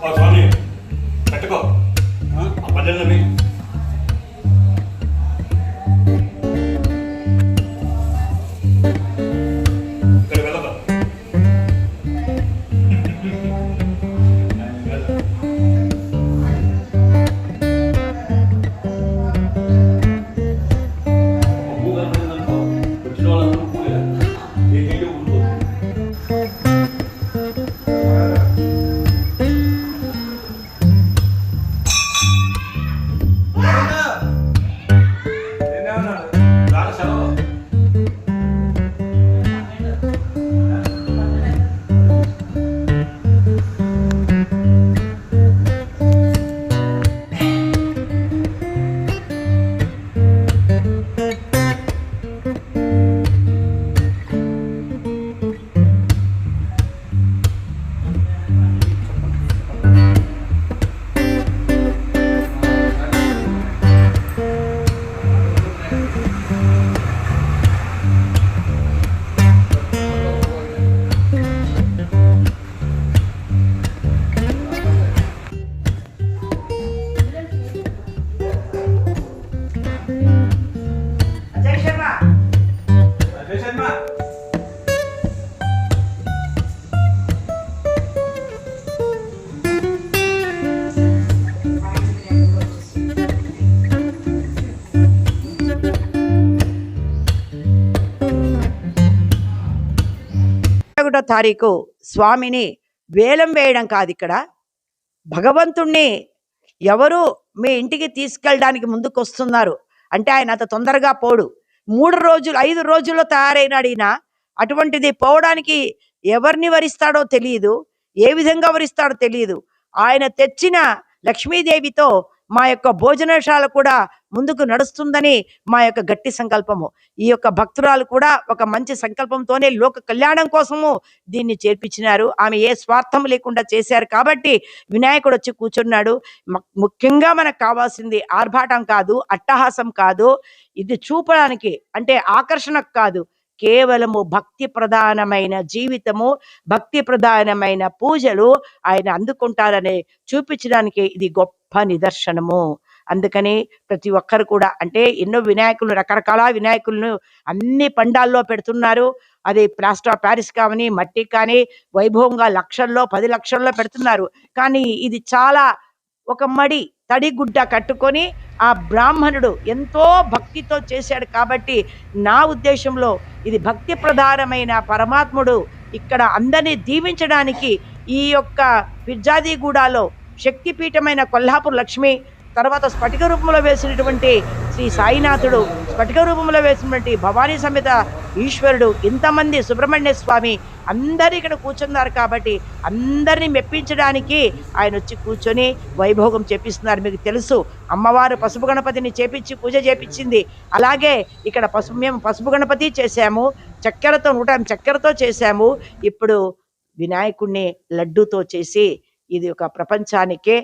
స్వామి పెట్టుకో. పల్లెల్లో తారీఖు స్వామిని వేలం వేయడం కాదు ఇక్కడ. భగవంతుణ్ణి ఎవరు మీ ఇంటికి తీసుకెళ్ళడానికి ముందుకు వస్తున్నారు అంటే ఆయన అంత తొందరగా పోడు. మూడు రోజులు ఐదు రోజుల్లో తయారైనాడు ఈయన అటువంటిది పోవడానికి ఎవరిని వరిస్తాడో తెలియదు ఏ విధంగా వరిస్తాడో తెలియదు ఆయన తెచ్చిన లక్ష్మీదేవితో మా యొక్క భోజనశాల కూడా ముందుకు నడుస్తుందని మా యొక్క గట్టి సంకల్పము. ఈ యొక్క భక్తురాలు కూడా ఒక మంచి సంకల్పంతోనే లోక కళ్యాణం కోసము దీన్ని చేర్పించినారు. ఆమె ఏ స్వార్థం లేకుండా చేశారు కాబట్టి వినాయకుడు వచ్చి కూర్చున్నాడు. ముఖ్యంగా మనకు కావాల్సింది ఆర్భాటం కాదు అట్టహాసం కాదు. ఇది చూపడానికి అంటే ఆకర్షణకు కాదు. కేవలము భక్తి ప్రధానమైన జీవితము భక్తి ప్రధానమైన పూజలు ఆయన అందుకుంటారని చూపించడానికి ఇది గొప్ప నిదర్శనము. అందుకని ప్రతి ఒక్కరు కూడా అంటే ఎన్నో వినాయకులు రకరకాల వినాయకులను అన్ని పండాల్లో పెడుతున్నారు. అది ప్లాస్టర్ ఆఫ్ ప్యారిస్ కావని మట్టి కానీ వైభవంగా లక్షల్లో పది లక్షల్లో పెడుతున్నారు. కానీ ఇది చాలా ఒక మడి తడిగుడ్డ కట్టుకొని ఆ బ్రాహ్మణుడు ఎంతో భక్తితో చేశాడు కాబట్టి నా ఉద్దేశంలో ఇది భక్తి ప్రధానమైన పరమాత్ముడు ఇక్కడ అందరినీ దీవించడానికి ఈ యొక్క పిర్జాదిగూడలో శక్తిపీఠమైన కొల్హాపూర్ లక్ష్మి తర్వాత స్ఫటిక రూపంలో వేసినటువంటి శ్రీ సాయినాథుడు స్ఫటిక రూపంలో వేసినటువంటి భవానీ సమేత ఈశ్వరుడు ఇంతమంది సుబ్రహ్మణ్య స్వామి అందరు ఇక్కడ కూర్చున్నారు కాబట్టి అందరినీ మెప్పించడానికి ఆయన వచ్చి కూర్చొని వైభోగం చేపిస్తున్నారు. మీకు తెలుసు అమ్మవారు పసుపు గణపతిని చేపించి పూజ చేపించింది. అలాగే ఇక్కడ పసుపు మేము పసుపు గణపతి చేశాము చక్కెరతో నూట చక్కెరతో చేశాము. ఇప్పుడు వినాయకుడిని లడ్డూతో చేసి ఇది ఒక ప్రపంచానికే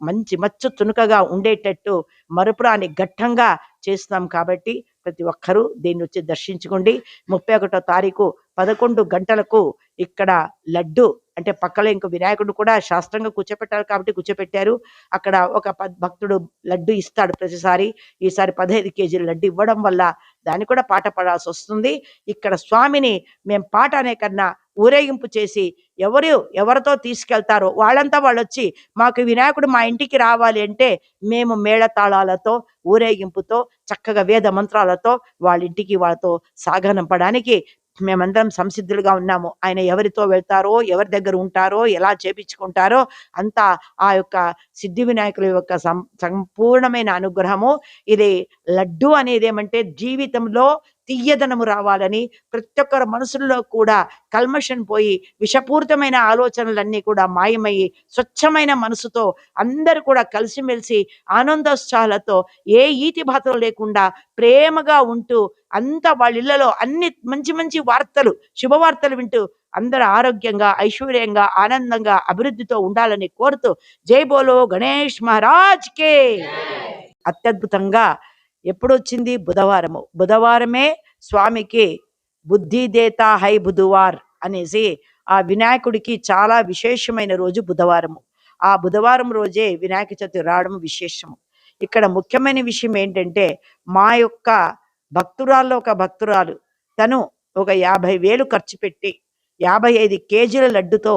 మంచి మచ్చు తునుకగా ఉండేటట్టు మరపురాని ఘట్టంగా చేస్తున్నాం కాబట్టి ప్రతి ఒక్కరూ దీన్ని వచ్చి దర్శించుకోండి. ముప్పై ఒకటో తారీఖు పదకొండు గంటలకు ఇక్కడ లడ్డు అంటే పక్కలో ఇంకో వినాయకుడు కూడా శాస్త్రంగా కూర్చోపెట్టారు కాబట్టి కూర్చోపెట్టారు. అక్కడ ఒక భక్తుడు లడ్డు ఇస్తాడు ప్రతిసారి. ఈసారి పదహైదు కేజీల లడ్డు ఇవ్వడం వల్ల దాన్ని కూడా పాట పడాల్సి వస్తుంది. ఇక్కడ స్వామిని మేము పాట అనే కన్నా ఊరేగింపు చేసి ఎవరు ఎవరితో తీసుకెళ్తారో వాళ్ళంతా వాళ్ళు వచ్చి మాకు వినాయకుడు మా ఇంటికి రావాలి అంటే మేము మేళతాళాలతో ఊరేగింపుతో చక్కగా వేద మంత్రాలతో వాళ్ళ ఇంటికి వాళ్ళతో సాగనంపడానికి మేమందరం సంసిద్ధులుగా ఉన్నాము. ఆయన ఎవరితో వెళ్తారో ఎవరి దగ్గర ఉంటారో ఎలా చేపించుకుంటారో అంతా ఆ యొక్క సిద్ధి వినాయకుల యొక్క సం- సంపూర్ణమైన అనుగ్రహము. ఇది లడ్డు అనేది ఏమంటే జీవితంలో తీయదనము రావాలని ప్రతి ఒక్కరి మనసుల్లో కూడా కల్మషం పోయి విషపూరితమైన ఆలోచనలన్నీ కూడా మాయమయ్యి స్వచ్ఛమైన మనసుతో అందరూ కూడా కలిసిమెలిసి ఆనందోత్సాహాలతో ఏ ఈతి బాధలు లేకుండా ప్రేమగా ఉంటూ అంత వాళ్ళ ఇళ్ళలో అన్ని మంచి మంచి వార్తలు శుభవార్తలు వింటూ అందరూ ఆరోగ్యంగా ఐశ్వర్యంగా ఆనందంగా అభివృద్ధితో ఉండాలని కోరుతూ జై బోలో గణేష్ మహారాజ్ కే. అత్యద్భుతంగా ఎప్పుడు వచ్చింది బుధవారము. బుధవారమే స్వామికి బుద్ధిదేత హై బుధవార్ అనేసి ఆ వినాయకుడికి చాలా విశేషమైన రోజు బుధవారము. ఆ బుధవారం రోజే వినాయక చవితి రావడం విశేషము. ఇక్కడ ముఖ్యమైన విషయం ఏంటంటే మా యొక్క భక్తురాల్లో ఒక భక్తురాలు తను ఒక యాభై వేలు ఖర్చు పెట్టి యాభై ఐదు కేజీల లడ్డుతో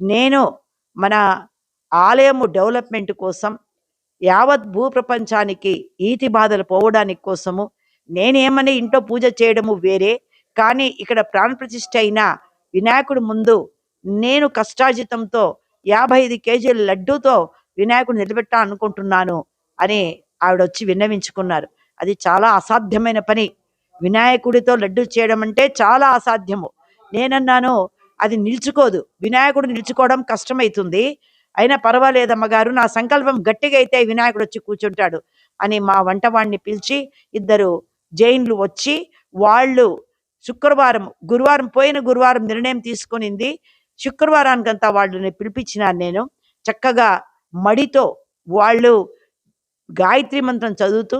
నేను మన ఆలయము డెవలప్మెంట్ కోసం యావత్ భూప్రపంచానికి ఈతి బాధలు పోవడానికి కోసము నేనేమని ఇంట్లో పూజ చేయడము వేరే కానీ ఇక్కడ ప్రాణప్రతిష్ఠ అయిన వినాయకుడి ముందు నేను కష్టార్జితంతో యాభై ఐదు కేజీల లడ్డూతో వినాయకుడు నిలబెట్టా అనుకుంటున్నాను అని ఆవిడ వచ్చి విన్నవించుకున్నారు. అది చాలా అసాధ్యమైన పని. వినాయకుడితో లడ్డు చేయడం అంటే చాలా అసాధ్యము. నేనన్నాను అది నిల్చుకోదు. వినాయకుడు నిల్చుకోవడం కష్టమవుతుంది అయినా పర్వాలేదమ్మ గారు నా సంకల్పం గట్టిగా అయితే వినాయకుడు వచ్చి కూర్చుంటాడు అని మా వంటవాడిని పిలిచి ఇద్దరు జైన్లు వచ్చి వాళ్ళు శుక్రవారం గురువారం పోయిన గురువారం నిర్ణయం తీసుకునింది. శుక్రవారానికంతా వాళ్ళని పిలిపించినాను నేను. చక్కగా మడితో వాళ్ళు గాయత్రి మంత్రం చదువుతూ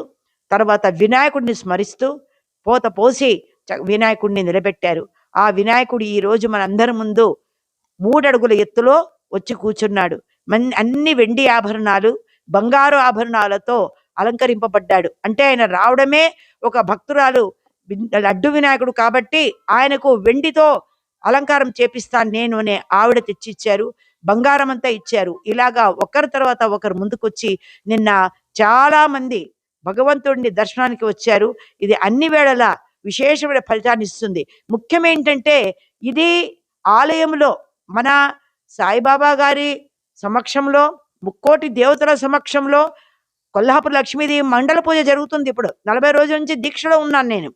తర్వాత వినాయకుడిని స్మరిస్తూ పోత పోసి చ- వినాయకుడిని నిలబెట్టారు. ఆ వినాయకుడు ఈ రోజు మనందరి ముందు మూడడుగుల ఎత్తులో వచ్చి కూర్చున్నాడు. మన్ అన్ని వెండి ఆభరణాలు బంగారు ఆభరణాలతో అలంకరింపబడ్డాడు. అంటే ఆయన రావడమే ఒక భక్తురాలు లడ్డు వినాయకుడు కాబట్టి ఆయనకు వెండితో అలంకారం చేపిస్తాను నేను అనే ఆవిడ తెచ్చిచ్చారు బంగారం అంతా ఇచ్చారు. ఇలాగా ఒకరి తర్వాత ఒకరు ముందుకొచ్చి నిన్న చాలా మంది భగవంతుడిని దర్శనానికి వచ్చారు. ఇది అన్ని వేళలా విశేషమైన ఫలితాన్ని ఇస్తుంది. ముఖ్యం ఏంటంటే ఇది ఆలయంలో మన సాయిబాబా గారి సమక్షంలో ముక్కోటి దేవతల సమక్షంలో కొల్హాపుర లక్ష్మీదేవి మండల పూజ జరుగుతుంది ఇప్పుడు. నలభై రోజుల నుంచి దీక్షలో ఉన్నాను నేను.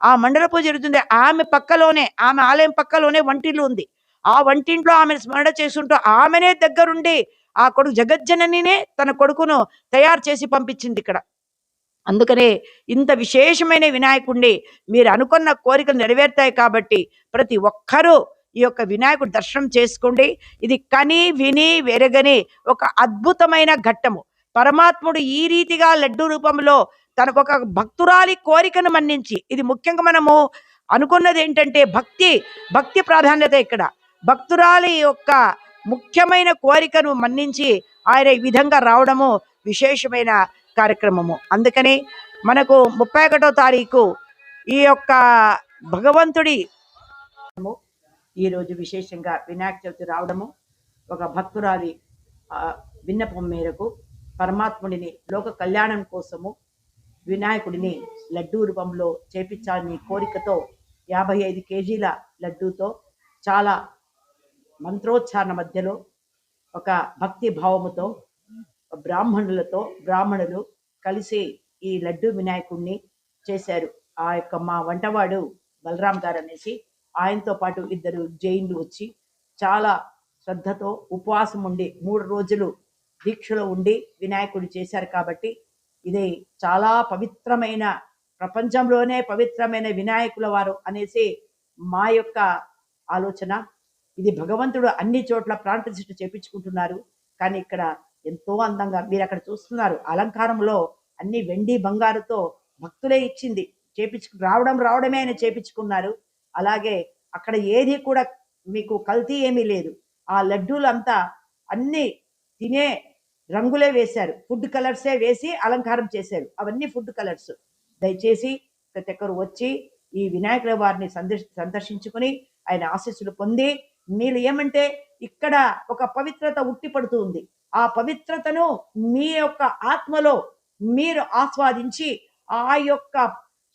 ఆ మండల పూజ జరుగుతుంది. ఆమె పక్కలోనే ఆమె ఆలయం పక్కలోనే వంటిల్లు ఉంది. ఆ వంటింట్లో ఆమెను స్మరణ చేసుకుంటూ ఆమెనే దగ్గరుండి ఆ కొడుకు జగజ్జననినే తన కొడుకును తయారు చేసి పంపించింది ఇక్కడ. అందుకనే ఇంత విశేషమైన వినాయకుడిని మీరు అనుకున్న కోరికలు నెరవేరుతాయి కాబట్టి ప్రతి ఒక్కరూ ఈ యొక్క వినాయకుడు దర్శనం చేసుకోండి. ఇది కని విని వెరగని ఒక అద్భుతమైన ఘట్టము. పరమాత్ముడు ఈ రీతిగా లడ్డు రూపంలో తనకు ఒక భక్తురాలి కోరికను మన్నించి ఇది ముఖ్యంగా మనము అనుకున్నది ఏంటంటే భక్తి భక్తి ప్రాధాన్యత ఇక్కడ. భక్తురాలి యొక్క ముఖ్యమైన కోరికను మన్నించి ఆయన ఈ విధంగా రావడము విశేషమైన కార్యక్రమము. అందుకని మనకు ముప్పై ఒకటో తారీఖు ఈ యొక్క భగవంతుడి ఈరోజు విశేషంగా వినాయక చవితి రావడము ఒక భక్తురాలి విన్నపం మేరకు పరమాత్ముడిని లోక కళ్యాణం కోసము వినాయకుడిని లడ్డూ రూపంలో చేపించాలని కోరికతో యాభై ఐదు కేజీల లడ్డూతో చాలా మంత్రోచ్చారణ మధ్యలో ఒక భక్తి భావముతో బ్రాహ్మణులతో బ్రాహ్మణులు కలిసి ఈ లడ్డు వినాయకుడిని చేశారు. ఆ యొక్క మా వంటవాడు బలరాం గారు అనేసి ఆయనతో పాటు ఇద్దరు జైన్లు వచ్చి చాలా శ్రద్ధతో ఉపవాసం ఉండి మూడు రోజులు దీక్షలో ఉండి వినాయకుడు చేశారు కాబట్టి ఇది చాలా పవిత్రమైన ప్రపంచంలోనే పవిత్రమైన వినాయకుల వారు అనేసి మా యొక్క ఆలోచన. ఇది భగవంతుడు అన్ని చోట్ల ప్రాణప్రతిష్ఠ చేపించుకుంటున్నారు. కానీ ఇక్కడ ఎంతో అందంగా మీరు అక్కడ చూస్తున్నారు. అలంకారంలో అన్ని వెండి బంగారుతో భక్తులే ఇచ్చింది. చేపించు రావడం రావడమే ఆయన చేపించుకున్నారు. అలాగే అక్కడ ఏది కూడా మీకు కల్తీ ఏమీ లేదు. ఆ లడ్డూలంతా అన్నీ తినే రంగులే వేశారు. ఫుడ్ కలర్సే వేసి అలంకారం చేశారు. అవన్నీ ఫుడ్ కలర్స్. దయచేసి ప్రతి ఒక్కరు వచ్చి ఈ వినాయకుల వారిని సందర్శ సందర్శించుకుని ఆయన ఆశీస్సులు పొంది మీరు ఏమంటే ఇక్కడ ఒక పవిత్రత ఉట్టిపడుతూ ఉంది. ఆ పవిత్రతను మీ యొక్క ఆత్మలో మీరు ఆస్వాదించి ఆ యొక్క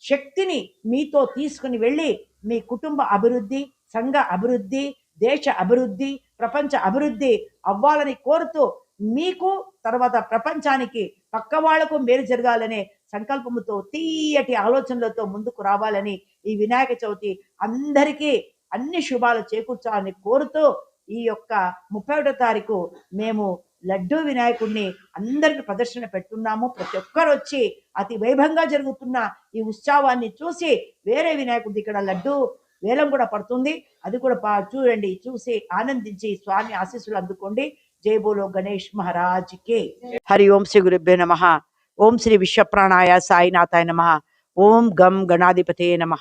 శక్తిని మీతో తీసుకుని వెళ్ళి మీ కుటుంబ అభివృద్ధి సంఘ అభివృద్ధి దేశ అభివృద్ధి ప్రపంచ అభివృద్ధి అవ్వాలని కోరుతూ మీకు తర్వాత ప్రపంచానికి పక్క వాళ్ళకు మేలు జరగాలనే సంకల్పంతో తీయటి ఆలోచనలతో ముందుకు రావాలని ఈ వినాయక చవితి అందరికీ అన్ని శుభాలు చేకూర్చాలని కోరుతూ ఈ యొక్క ముప్పై ఒకటో తారీఖు మేము లడ్డూ వినాయకుడిని అందరికి ప్రదర్శన పెట్టున్నాము ప్రతి ఒక్కరు వచ్చి అతి వైభవంగా జరుగుతున్న ఈ ఉత్సవాన్ని చూసి వేరే వినాయకుడి ఇక్కడ లడ్డు వేలం కూడా పడుతుంది. అది కూడా పా- చూడండి చూసి ఆనందించి స్వామి ఆశీస్సులు అందుకోండి. జై బోలో గణేష్ మహారాజ్కి హరి ఓం శ్రీ గురుభ్యో నమ. ఓం శ్రీ విశ్వప్రాణాయ సాయినాథాయ నమ. ఓం గం గణాధిపతే నమ.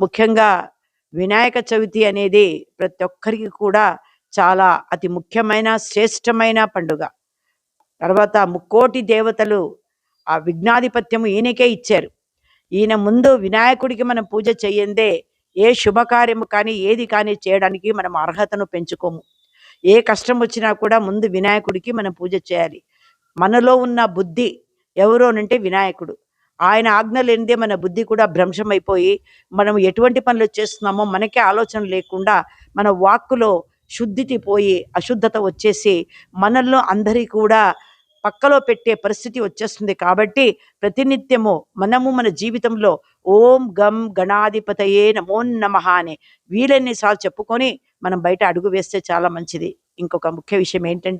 ముఖ్యంగా వినాయక చవితి అనేది ప్రతి ఒక్కరికి కూడా చాలా అతి ముఖ్యమైన శ్రేష్టమైన పండుగ. తర్వాత ముక్కోటి దేవతలు ఆ విఘ్నాధిపత్యము ఈయనకే ఇచ్చారు. ఈయన ముందు వినాయకుడికి మనం పూజ చేయందే ఏ శుభకార్యము కానీ ఏది కానీ చేయడానికి మనం అర్హతను పెంచుకోము. ఏ కష్టం వచ్చినా కూడా ముందు వినాయకుడికి మనం పూజ చేయాలి. మనలో ఉన్న బుద్ధి ఎవరోనంటే వినాయకుడు. ఆయన ఆజ్ఞ లేనిదే మన బుద్ధి కూడా భ్రంశమైపోయి మనం ఎటువంటి పనులు చేస్తున్నామో మనకే ఆలోచన లేకుండా మన వాక్కులో శుద్ధికి పోయి అశుద్ధత వచ్చేసి మనల్లో అందరి కూడా పక్కలో పెట్టే పరిస్థితి వచ్చేస్తుంది. కాబట్టి ప్రతినిత్యము మనము మన జీవితంలో ఓం గం గణాధిపతయే నమో నమ అని వీలన్నిసార్లు చెప్పుకొని మనం బయట అడుగు వేస్తే చాలా మంచిది. ఇంకొక ముఖ్య విషయం ఏంటంటే